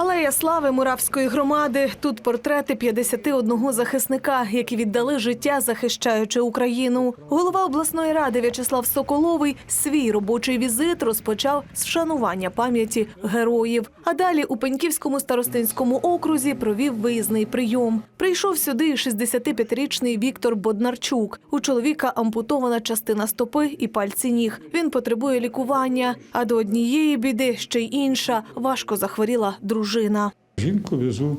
Алея слави Муравської громади. Тут портрети 51 захисника, які віддали життя, захищаючи Україну. Голова обласної ради В'ячеслав Соколовий свій робочий візит розпочав з вшанування пам'яті героїв. А далі у Пеньківському старостинському окрузі провів виїзний прийом. Прийшов сюди і 65-річний Віктор Боднарчук. У чоловіка ампутована частина стопи і пальці ніг. Він потребує лікування. А до однієї біди ще й інша. Важко захворіла дружина. Жінку везу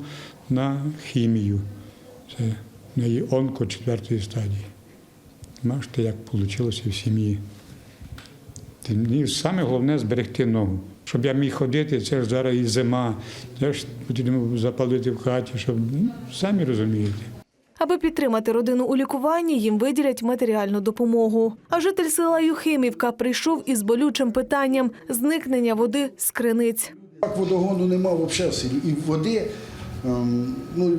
на хімію. Це в неї онко четвертої стадії. Бачите, як вийшло в сім'ї. Мені саме головне зберегти ногу. Щоб я міг ходити, це ж зараз і зима. Це ж потрібно запалити в хаті, щоб ну, самі розумієте. Аби підтримати родину у лікуванні, їм виділять матеріальну допомогу. А житель села Юхимівка прийшов із болючим питанням зникнення води з криниць. Так водогону нема взагалі. І води, ем, ну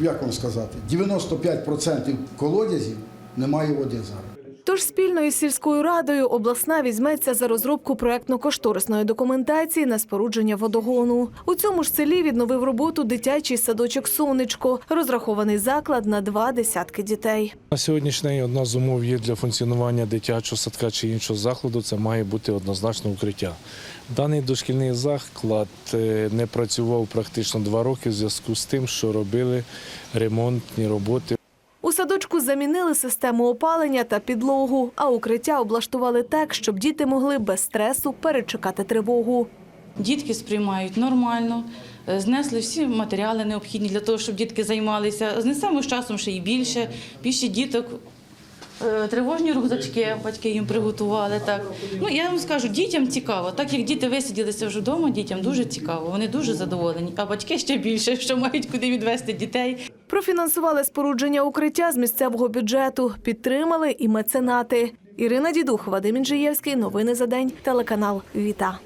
як вам сказати, 95% колодязів немає води зараз. Тож спільно із сільською радою обласна візьметься за розробку проектно-кошторисної документації на спорудження водогону. У цьому ж селі відновив роботу дитячий садочок Сонечко, розрахований заклад на два десятки дітей. На сьогоднішній одна з умов є для функціонування дитячого садка чи іншого закладу. Це має бути однозначно укриття. Даний дошкільний заклад е, не працював практично два роки в зв'язку з тим, що робили ремонтні роботи. Садочку замінили систему опалення та підлогу, а укриття облаштували так, щоб діти могли без стресу перечекати тривогу. Дітки сприймають нормально, е, знесли всі матеріали необхідні для того, щоб дітки займалися. Знесемо з часом ще й більше. Більше діток. Е, Тривожні рюкзачки батьки їм приготували. Так. Ну, я вам скажу, дітям цікаво. Так як діти висиділися вже вдома, дітям дуже цікаво, вони дуже задоволені. А батьки ще більше, що мають куди відвести дітей. Профінансували спорудження укриття з місцевого бюджету, підтримали і меценати. Ірина Дідух, Вадим Інжиєвський. Новини за день. Телеканал Віта.